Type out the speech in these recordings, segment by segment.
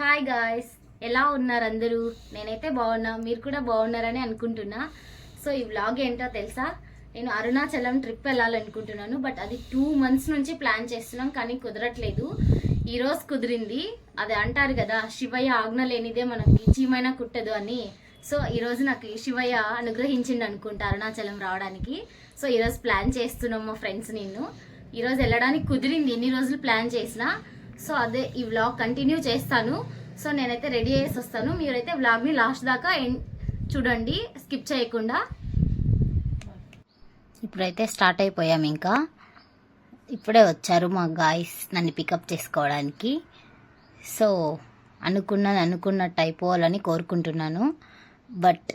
Hi guys ఎలా ఉన్నారు అందరూ? నేనైతే బాగున్నా మీరు కూడా బాగున్నారని అనుకుంటున్నా. సో ఈ వ్లాగ్ ఏంటో తెలుసా? నేను అరుణాచలం ట్రిప్ వెళ్ళాలనుకుంటున్నాను బట్ అది టూ మంత్స్ నుంచి ప్లాన్ చేస్తున్నాం కానీ కుదరట్లేదు. ఈరోజు కుదిరింది. అది అంటారు కదా శివయ్య ఆజ్ఞ లేనిదే మనకి చీమైనా కుట్టదు అని. సో ఈరోజు నాకు శివయ్య అనుగ్రహించిండు అనుకుంటా అరుణాచలం రావడానికి. సో ఈరోజు ప్లాన్ చేస్తున్నాం మా ఫ్రెండ్స్ నిన్ను ఈరోజు వెళ్ళడానికి కుదిరింది ఎన్ని రోజులు ప్లాన్ చేసినా. సో అదే ఈ వ్లాగ్ కంటిన్యూ చేస్తాను. సో నేనైతే రెడీ చేసి వస్తాను. మీరైతే వ్లాగ్ని లాస్ట్ దాకా చూడండి. స్కిప్ చేయకుండా. ఇప్పుడైతే స్టార్ట్ అయిపోయాం ఇంకా. ఇప్పుడే వచ్చారు మా గాయస్ నన్ను పికప్ చేసుకోవడానికి. సో అనుకున్నది అనుకున్నట్టు అయిపోవాలని కోరుకుంటున్నాను. బట్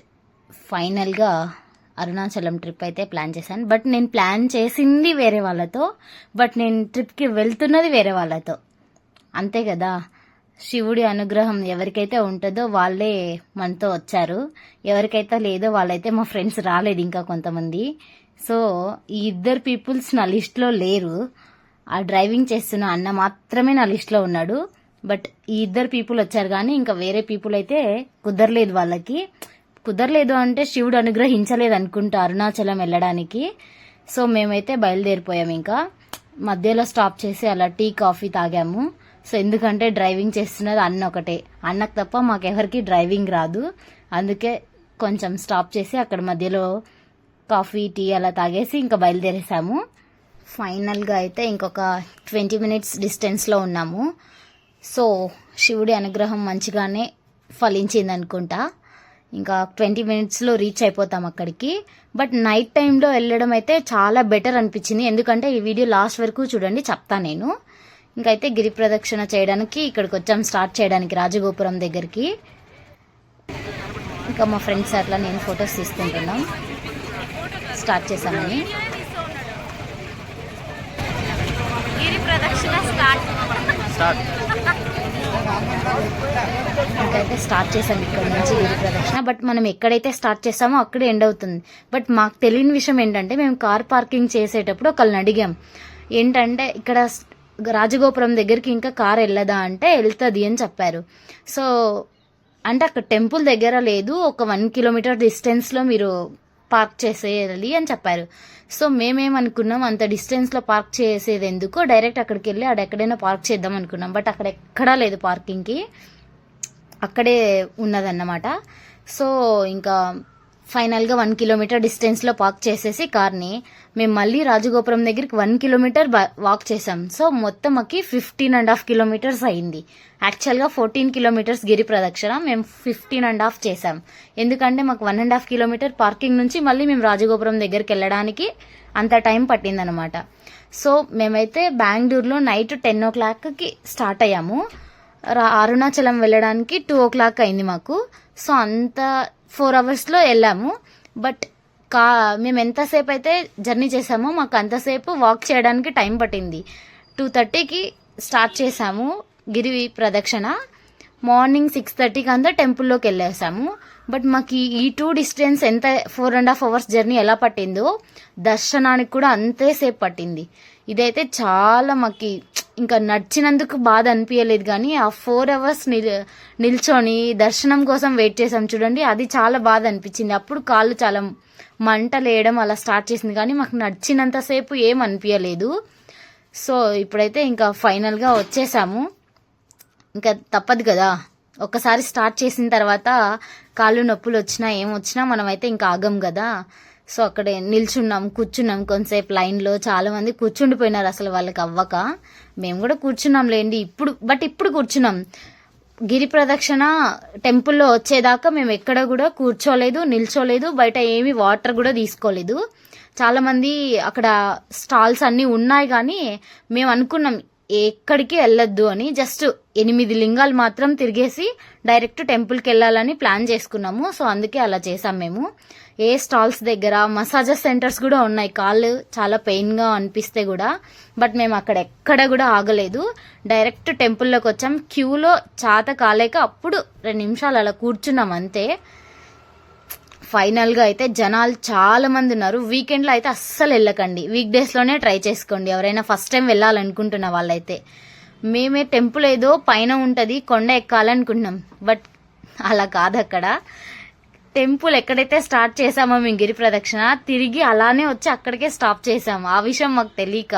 ఫైనల్గా అరుణాచలం ట్రిప్ అయితే ప్లాన్ చేశాను. బట్ నేను ప్లాన్ చేసింది వేరే వాళ్ళతో. బట్ నేను ట్రిప్కి వెళ్తున్నది వేరే వాళ్ళతో. అంతే కదా. శివుడి అనుగ్రహం ఎవరికైతే ఉంటుందో వాళ్ళే మనతో వచ్చారు. ఎవరికైతే లేదో వాళ్ళైతే మా ఫ్రెండ్స్ రాలేదు ఇంకా కొంతమంది. సో ఈ ఇద్దరు పీపుల్స్ నా లిస్ట్లో లేరు. ఆ డ్రైవింగ్ చేస్తున్న అన్న మాత్రమే నా లిస్ట్లో ఉన్నాడు. బట్ ఈ ఇద్దరు పీపుల్ వచ్చారు కానీ ఇంకా వేరే పీపుల్ అయితే కుదరలేదు వాళ్ళకి. కుదరలేదు అంటే శివుడు అనుగ్రహించలేదు అనుకుంటా అరుణాచలం వెళ్ళడానికి. సో మేమైతే బయలుదేరిపోయాం ఇంకా. మధ్యలో స్టాప్ చేసి అలా టీ కాఫీ తాగాము. సో ఎందుకంటే డ్రైవింగ్ చేస్తున్నది అన్న ఒకటే. అన్నకు తప్ప మాకెవరికి డ్రైవింగ్ రాదు. అందుకే కొంచెం స్టాప్ చేసి అక్కడ మధ్యలో కాఫీ టీ అలా తాగేసి ఇంకా బయలుదేరేసాము. ఫైనల్గా అయితే ఇంకొక ట్వంటీ మినిట్స్ డిస్టెన్స్లో ఉన్నాము. సో శివుడి అనుగ్రహం మంచిగానే ఫలించింది అనుకుంటా. ఇంకా ట్వంటీ మినిట్స్లో రీచ్ అయిపోతాం అక్కడికి. బట్ నైట్ టైంలో వెళ్ళడం అయితే చాలా బెటర్ అనిపించింది. ఎందుకంటే ఈ వీడియో లాస్ట్ వరకు చూడండి చెప్తా నేను. ఇంకైతే గిరి ప్రదక్షిణ చేయడానికి ఇక్కడికి వచ్చాం స్టార్ట్ చేయడానికి రాజగోపురం దగ్గరికి. ఇంకా మా ఫ్రెండ్స్ అట్లా నేను ఫొటోస్ తీసుకుంటున్నాం. స్టార్ట్ చేసామని గిరి ప్రదక్షిణ స్టార్ట్. ఇంకైతే స్టార్ట్ చేసాం ఇక్కడ నుంచి గిరి ప్రదక్షిణ. బట్ మనం ఎక్కడైతే స్టార్ట్ చేసామో అక్కడే ఎండ్ అవుతుంది. బట్ మాకు తెలియని విషయం ఏంటంటే మేము కార్ పార్కింగ్ చేసేటప్పుడు ఒకళ్ళని అడిగాం. ఏంటంటే ఇక్కడ రాజగోపురం దగ్గరికి ఇంకా కార్ వెళ్ళదా అంటే వెళ్తుంది అని చెప్పారు. సో అంటే అక్కడ టెంపుల్ దగ్గర లేదు ఒక వన్ కిలోమీటర్ డిస్టెన్స్లో మీరు పార్క్ చేసేయాలి అని చెప్పారు. సో మేమేమనుకున్నాం అంత డిస్టెన్స్లో పార్క్ చేసేది ఎందుకు? డైరెక్ట్ అక్కడికి వెళ్ళి అక్కడ ఎక్కడైనా పార్క్ చేద్దాం అనుకున్నాం. బట్ అక్కడ ఎక్కడా లేదు పార్కింగ్కి అక్కడే ఉన్నదన్నమాట. సో ఇంకా ఫైనల్గా వన్ కిలోమీటర్ డిస్టెన్స్లో పార్క్ చేసేసి కార్ని మేము మళ్ళీ రాజగోపురం దగ్గరికి వన్ కిలోమీటర్ వాక్ చేసాం సో మొత్తం మాకి ఫిఫ్టీన్ అండ్ హాఫ్ కిలోమీటర్స్ అయింది. యాక్చువల్గా ఫోర్టీన్ కిలోమీటర్స్ గిరి ప్రదక్షిణ మేము ఫిఫ్టీన్ అండ్ హాఫ్ చేసాం ఎందుకంటే మాకు one and half kilometre parking నుంచి మళ్ళీ మేము రాజగోపురం దగ్గరికి వెళ్ళడానికి అంత టైం పట్టిందనమాట సో మేమైతే బెంగళూరులో నైట్ టెన్ ఓ క్లాక్కి స్టార్ట్ అయ్యాము అరుణాచలం వెళ్ళడానికి టూ ఓ క్లాక్ అయింది మాకు. సో అంత ఫోర్ అవర్స్లో వెళ్ళాము. బట్ కా మేము ఎంతసేపు అయితే జర్నీ చేసామో మాకు అంతసేపు వాక్ చేయడానికి టైం పట్టింది. టూ థర్టీకి స్టార్ట్ చేసాము గిరి ప్రదక్షిణ. మార్నింగ్ సిక్స్ థర్టీకి అంతా టెంపుల్లోకి వెళ్ళేసాము. బట్ మాకు ఈ- టూ డిస్టెన్స్ ఎంత four and half hours journey ఎలా పట్టిందో దర్శనానికి కూడా అంతే సేపు పట్టింది. ఇదైతే చాలా మాకు ఇంకా నడిచినందుకు బాధ అనిపించలేదు కానీ ఆ ఫోర్ అవర్స్ నిల్ నిల్చొని దర్శనం కోసం వెయిట్ చేసాం చూడండి అది చాలా బాధ అనిపించింది. అప్పుడు కాళ్ళు చాలా మంటలు వేయడం అలా స్టార్ట్ చేసింది కానీ మాకు నడిచినంతసేపు ఏం అనిపించలేదు సో ఇప్పుడైతే ఇంకా ఫైనల్గా వచ్చేసాము. ఇంకా తప్పదు కదా. ఒక్కసారి స్టార్ట్ చేసిన తర్వాత కాళ్ళు నొప్పులు వచ్చినా ఏం వచ్చినా మనమైతే ఇంకా ఆగం కదా. సో అక్కడే నిల్చున్నాం కూర్చున్నాం కొంతసేపు లైన్లో. చాలామంది కూర్చుండిపోయినారు అసలు వాళ్ళకి అవ్వక. మేము కూడా కూర్చున్నాం లేండి. ఇప్పుడు బట్ ఇప్పుడు కూర్చున్నాం. గిరి ప్రదక్షిణ టెంపుల్లో వచ్చేదాకా మేము ఎక్కడ కూడా కూర్చోలేదు నిల్చోలేదు. బయట ఏమి వాటర్ కూడా తీసుకోలేదు. చాలామంది అక్కడ స్టాల్స్ అన్నీ ఉన్నాయి కానీ మేము అనుకున్నాం ఎక్కడికి వెళ్ళొద్దు అని జస్ట్ ఎనిమిది లింగాలు మాత్రం తిరిగేసి డైరెక్ట్ టెంపుల్కి వెళ్ళాలని ప్లాన్ చేసుకున్నాము. సో అందుకే అలా చేసాం మేము. ఏ స్టాల్స్ దగ్గర మసాజెస్ సెంటర్స్ కూడా ఉన్నాయి. కాళ్ళు చాలా పెయిన్గా అనిపిస్తే కూడా. బట్ మేము అక్కడ ఎక్కడ కూడా ఆగలేదు. డైరెక్ట్ టెంపుల్లోకి వచ్చాం. క్యూలో చాత కాలేక అప్పుడు రెండు నిమిషాలు అలా కూర్చున్నాం అంతే. ఫైనల్గా అయితే జనాలు చాలా మంది ఉన్నారు. వీకెండ్లో అయితే అస్సలు వెళ్ళకండి. వీక్ డేస్లోనే ట్రై చేసుకోండి. ఎవరైనా ఫస్ట్ టైం వెళ్ళాలనుకుంటున్న వాళ్ళైతే. మేమే టెంపుల్ ఏదో పైన ఉంటుంది కొండ ఎక్కాలనుకుంటున్నాం. బట్ అలా కాదు అక్కడ టెంపుల్ ఎక్కడైతే స్టార్ట్ చేసామో మేము గిరి ప్రదక్షిణ తిరిగి అలానే వచ్చి అక్కడికే స్టాప్ చేసాము ఆ విషయం మాకు తెలియక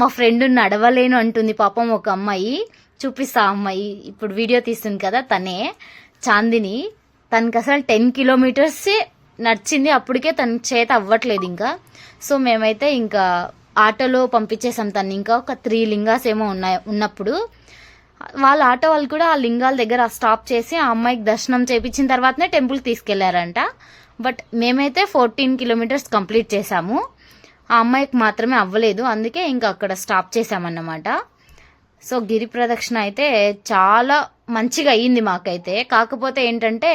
మా ఫ్రెండ్ నడవలేను అంటుంది పాపం ఒక అమ్మాయి. చూపిస్తా అమ్మాయి. ఇప్పుడు వీడియో తీస్తుంది కదా తనే చాందిని. తనకి అసలు టెన్ కిలోమీటర్స్ నడిచింది. అప్పటికే తన చేత అవ్వట్లేదు ఇంకా. సో మేమైతే ఇంకా ఆటోలో పంపించేసాం తను ఇంకా ఒక త్రీ లింగాస్ ఏమో ఉన్నాయి ఉన్నప్పుడు. వాళ్ళ ఆటో వాళ్ళు కూడా ఆ లింగాల దగ్గర స్టాప్ చేసి ఆ అమ్మాయికి దర్శనం చేపించిన తర్వాతనే టెంపుల్కి తీసుకెళ్ళారంట. బట్ మేమైతే ఫోర్టీన్ కిలోమీటర్స్ కంప్లీట్ చేసాము ఆ అమ్మాయికి మాత్రమే అవ్వలేదు. అందుకే ఇంకా అక్కడ స్టాప్ చేశామన్నమాట. సో గిరి ప్రదక్షిణ అయితే చాలా మంచిగా అయ్యింది మాకైతే. కాకపోతే ఏంటంటే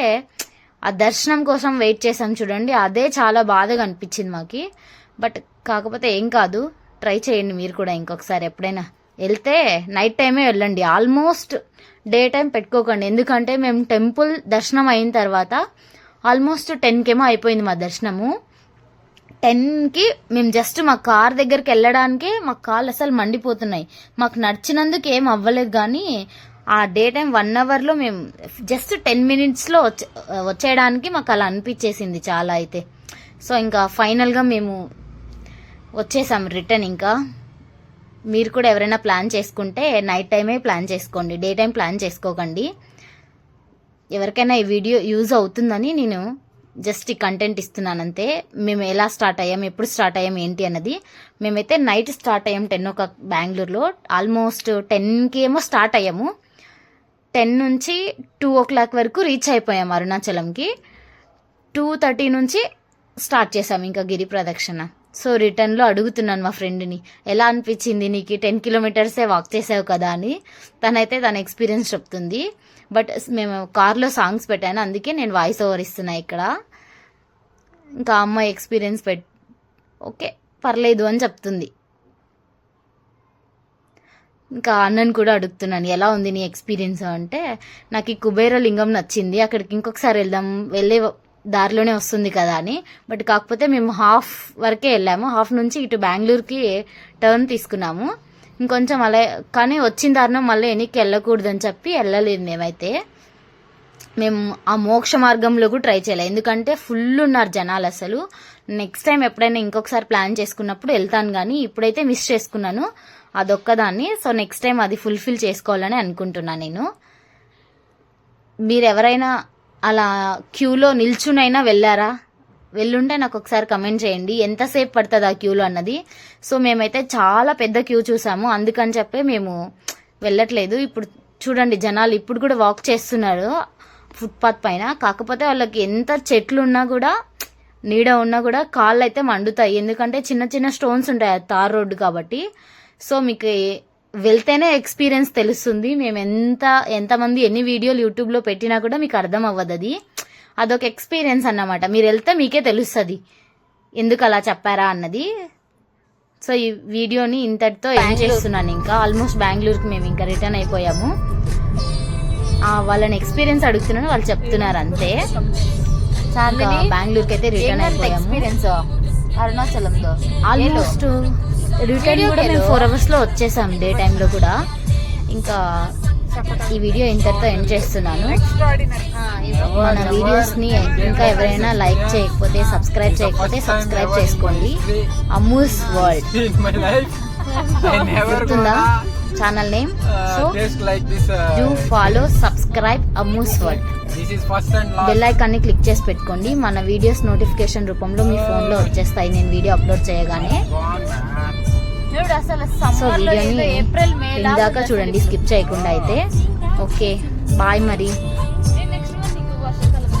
ఆ దర్శనం కోసం వెయిట్ చేసాం చూడండి అదే చాలా బాధగా అనిపించింది మాకి. బట్ కాకపోతే ఏం కాదు ట్రై చేయండి మీరు కూడా ఇంకొకసారి ఎప్పుడైనా. వెళ్తే నైట్ టైమే వెళ్ళండి. ఆల్మోస్ట్ డే టైం పెట్టుకోకండి. ఎందుకంటే మేము టెంపుల్ దర్శనం అయిన తర్వాత ఆల్మోస్ట్ టెన్కేమో అయిపోయింది మా దర్శనము. టెన్కి మేము జస్ట్ మా కార్ దగ్గరికి వెళ్ళడానికి మా కాళ్ళు అసలు మండిపోతున్నాయి. మాకు నడిచినందుకు ఏం అవ్వలేదు కానీ ఆ డే టైం వన్ అవర్లో మేము జస్ట్ టెన్ మినిట్స్లో వచ్చే వచ్చేయడానికి మాకు అలా అనిపించేసింది చాలా అయితే. సో ఇంకా ఫైనల్గా మేము వచ్చేసాం రిటర్న్ ఇంకా. మీరు కూడా ఎవరైనా ప్లాన్ చేసుకుంటే నైట్ టైమే ప్లాన్ చేసుకోండి డే టైం ప్లాన్ చేసుకోకండి. ఎవరికైనా ఈ వీడియో యూజ్ అవుతుందని నేను జస్ట్ ఈ కంటెంట్ ఇస్తున్నాను అంతే. మేము ఎలా స్టార్ట్ అయ్యాం ఎప్పుడు స్టార్ట్ అయ్యాం ఏంటి అన్నది. మేమైతే నైట్ స్టార్ట్ అయ్యాం టెన్ ఒక బెంగళూరులో. ఆల్మోస్ట్ టెన్కి ఏమో స్టార్ట్ అయ్యాము. టెన్ నుంచి టూ ఓ క్లాక్ వరకు రీచ్ అయిపోయాం అరుణాచలంకి. టూ థర్టీ నుంచి స్టార్ట్ చేసాం ఇంకా గిరి ప్రదక్షిణ. సో రిటర్న్లో అడుగుతున్నాను మా ఫ్రెండ్ని ఎలా అనిపించింది నీకు టెన్ కిలోమీటర్సే వాక్ చేసావు కదా అని. తనైతే తన ఎక్స్పీరియన్స్ చెప్తుంది. బట్ మేము కార్లో సాంగ్స్ పెట్టాను అందుకే నేను వాయిస్ ఓవర్ ఇస్తున్నా ఇక్కడ. ఇంకా అమ్మాయి ఎక్స్పీరియన్స్ పెట్ ఓకే పర్లేదు అని చెప్తుంది. ఇంకా అన్నను కూడా అడుగుతున్నాను ఎలా ఉంది నీ ఎక్స్పీరియన్స్? అంటే నాకు ఈ కుబేర లింగం నచ్చింది అక్కడికి ఇంకొకసారి వెళ్దాం వెళ్ళే దారిలోనే వస్తుంది కదా అని. బట్ కాకపోతే మేము హాఫ్ వరకే వెళ్ళాము. హాఫ్ నుంచి ఇటు బెంగళూరుకి టర్న్ తీసుకున్నాము. ఇంకొంచెం అలా కానీ వచ్చిన దారిలో మళ్ళీ వెనక్కి వెళ్ళకూడదని చెప్పి వెళ్ళలేదు మేమైతే. మేము ఆ మోక్ష మార్గంలో కూడా ట్రై చేయలేదు. ఎందుకంటే ఫుల్ ఉన్నారు జనాలు అసలు. నెక్స్ట్ టైం ఎప్పుడైనా ఇంకొకసారి ప్లాన్ చేసుకున్నప్పుడు వెళ్తాను కానీ ఇప్పుడైతే మిస్ చేసుకున్నాను. అదొక్కదాన్ని. సో నెక్స్ట్ టైం అది ఫుల్ఫిల్ చేసుకోవాలని అనుకుంటున్నాను నేను. మీరు ఎవరైనా అలా క్యూలో నిల్చునైనా వెళ్ళారా? వెళ్ళుంటే నాకు ఒకసారి కమెంట్ చేయండి. ఎంతసేపు పడుతుంది ఆ క్యూలో అన్నది. సో మేమైతే చాలా పెద్ద క్యూ చూసాము. అందుకని చెప్పి మేము వెళ్ళట్లేదు. ఇప్పుడు చూడండి జనాలు ఇప్పుడు కూడా వాక్ చేస్తున్నారు. ఫుట్పాత్ పైన. కాకపోతే వాళ్ళకి ఎంత చెట్లు ఉన్నా కూడా నీడ ఉన్నా కూడా కాళ్ళు అయితే మండుతాయి. ఎందుకంటే చిన్న చిన్న స్టోన్స్ ఉంటాయి తార్ రోడ్డు కాబట్టి. సో మీకు వెళ్తేనే ఎక్స్పీరియన్స్ తెలుస్తుంది. మేము ఎంత ఎంతమంది ఎన్ని వీడియోలు యూట్యూబ్లో పెట్టినా కూడా మీకు అర్థం అవ్వదు అది. అదొక ఎక్స్పీరియన్స్ అన్నమాట. మీరు వెళ్తే మీకే తెలుస్తుంది. ఎందుకు అలా చెప్పారా అన్నది. సో ఈ వీడియోని ఇంతటితో ఎండ్ చేస్తున్నాను ఇంకా. ఆల్మోస్ట్ బెంగళూరుకి మేము ఇంకా రిటర్న్ అయిపోయాము. వాళ్ళని ఎక్స్పీరియన్స్ అడుగుతున్నాను. వాళ్ళు చెప్తున్నారు అంతే. బెంగళూరుకి అయితే రిటర్న్ అయిపోయాము. ఎక్స్పీరియన్స్ అరుణాచలంతో. ఆల్మోస్ట్ రిటర్న్ కూడా మేము ఫోర్ అవర్స్లో వచ్చేసాం డే టైంలో కూడా. ఇంకా ఈ వీడియో ఇంతటితో ఎండ్ చేస్తున్నాను. మన వీడియోస్ని ఇంకా ఎవరైనా లైక్ చేయకపోతే సబ్స్క్రైబ్ చేయకపోతే సబ్స్క్రైబ్ చేసుకోండి. అమూస్ వరల్డ్ గుర్తుందా? Channel name so uh, taste like this. Do Uh, follow subscribe Amuse World this is first and last. Bell ఐకాన్ని క్లిక్ చేసి పెట్టుకోండి. మన వీడియోస్ నోటిఫికేషన్ రూపంలో మీ ఫోన్లో వచ్చేస్తాయి. నేను వీడియో అప్లోడ్ చేయగానే. చూడు అసలు సో వీడియోని ఏదో ఏప్రిల్ మే ఇందాక చూడండి స్కిప్ చేయకుండా అయితే. ఓకే బాయ్ మరి.